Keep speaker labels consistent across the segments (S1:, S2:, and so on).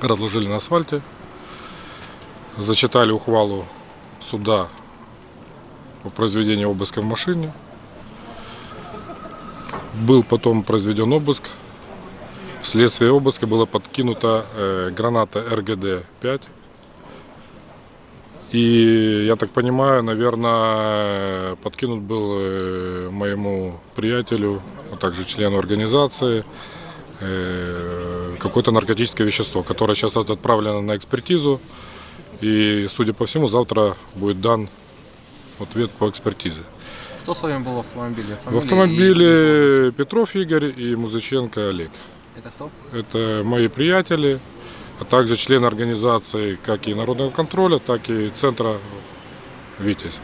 S1: разложили на асфальте, зачитали ухвалу суда о произведении обыска в машине. Был потом произведен обыск. Вследствие обыска была подкинута э, граната РГД-5. И, я так понимаю, наверное, подкинут был э, моему приятелю, а также члену организации, э, какое-то наркотическое вещество, которое сейчас отправлено на экспертизу. И, судя по всему, завтра будет дан ответ по экспертизе.
S2: Кто с вами был в автомобиле?
S1: В
S2: Фамилия
S1: автомобиле Петров Игорь и Музыченко Олег.
S2: и- Это кто?
S1: Это мои приятели, а также члены организации как и Народного контроля, так и Центра «Витязь»,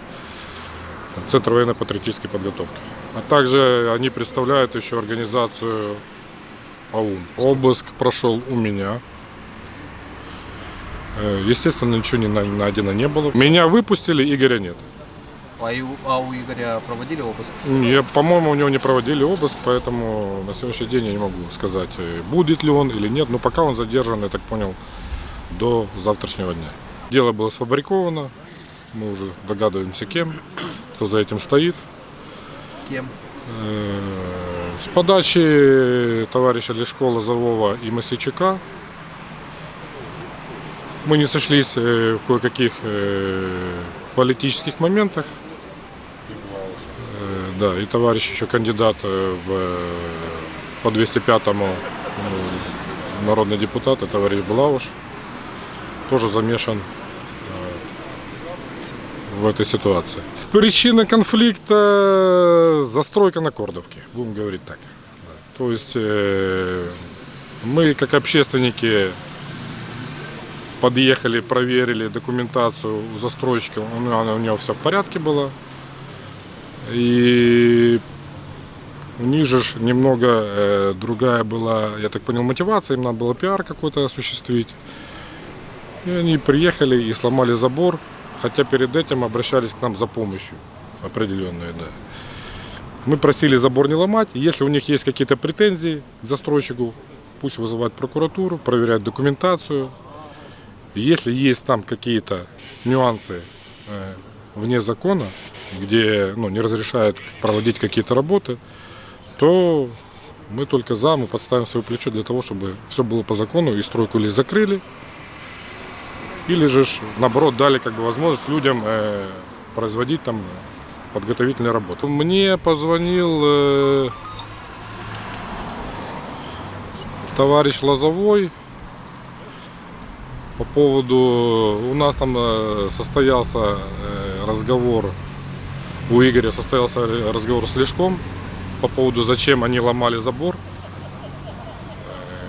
S1: Центр военно-патриотической подготовки. А также они представляют еще организацию АУМ. Обыск прошел у меня. Э, Естественно, ничего не на- найдено не было. Меня выпустили, Игоря нет.
S2: А, а у Игоря проводили обыск?
S1: Я, по-моему, у него не проводили обыск, поэтому на сегодняшний день я не могу сказать, э, будет ли он или нет. Но пока он задержан, я так понял, до завтрашнего дня. Дело было сфабриковано, мы уже догадываемся кем, кто за этим стоит.
S2: Кем?
S1: Э, С подачи товарища Лешко, Лозового и Масичука мы не сошлись в кое-каких политических моментах. Да, и товарищ еще кандидат в, по 205-му э, народный депутат, и товарищ Блауш, тоже замешан в этой ситуации. Причина конфликта – застройка на Кордовке, будем говорить так. То есть э, мы, как общественники, подъехали, проверили документацию у застройщика, у него, у него все в порядке было. И у них же немного э, другая была, я так понял, мотивация, им надо было пиар какой-то осуществить. И они приехали и сломали забор, хотя перед этим обращались к нам за помощью определенной, да. Мы просили забор не ломать, если у них есть какие-то претензии к застройщику, пусть вызывают прокуратуру, проверяют документацию. Если есть там какие-то нюансы э, вне закона, где ну, не разрешают проводить какие-то работы, то мы только за, мы подставим свое плечо для того, чтобы все было по закону и стройку или закрыли, или же наоборот дали как бы возможность людям э, производить там подготовительные работы. Мне позвонил э, товарищ Лозовой по поводу, у нас там э, состоялся э, разговор, у Игоря состоялся разговор с Лешком по поводу, зачем они ломали забор,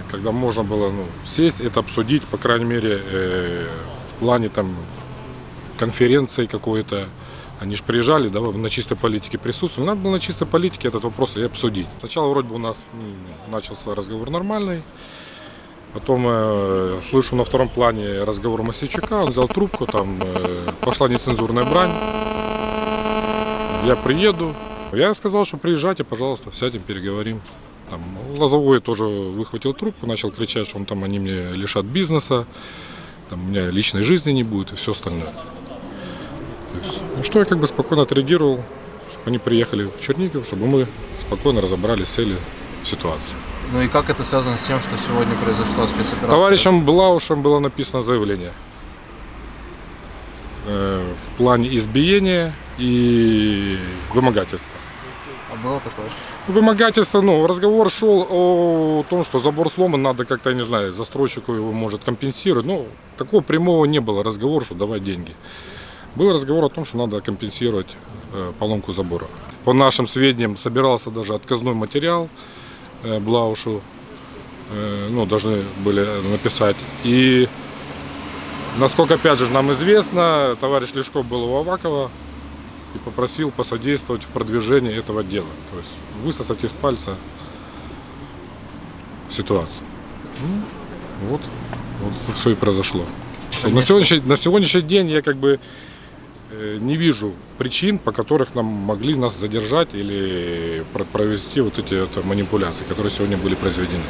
S1: когда можно было ну, сесть, это обсудить, по крайней мере, э, в плане там конференции какой-то. Они же приезжали, да, на чистой политике присутствовали. Надо было на чистой политике этот вопрос и обсудить. Сначала вроде бы у нас начался разговор нормальный. Потом э, слышу на втором плане разговор Масичука, он взял трубку, там э, пошла нецензурная брань. Я приеду. Я сказал, что приезжайте, пожалуйста, сядем, переговорим. Там, Лозовой тоже выхватил трубку, начал кричать, что он там они мне лишат бизнеса, там, у меня личной жизни не будет и все остальное. То есть, ну, что я как бы спокойно отреагировал, чтобы они приехали в Чернигов, чтобы мы спокойно разобрались, сели в ситуации.
S2: Ну и как это связано с тем, что сегодня произошла спецоперация?
S1: Товарищем Блаушем было написано заявление э, в плане избиения и вымогательства.
S2: А было такое?
S1: Вымогательство, ну, разговор шел о том, что забор сломан, надо как-то, не знаю, застройщику его может компенсировать. Ну, такого прямого не было разговора, что давай деньги. Был разговор о том, что надо компенсировать э, поломку забора. По нашим сведениям, собирался даже отказной материал э, Блаушу, э, ну, должны были написать. И, насколько, опять же, нам известно, товарищ Лешков был у Авакова, и попросил посодействовать в продвижении этого дела. То есть высосать из пальца ситуацию. Ну, вот, вот это все и произошло. На сегодняшний, на сегодняшний день я как бы э, не вижу причин, по которых нам могли нас задержать или про- провести вот эти вот манипуляции, которые сегодня были произведены.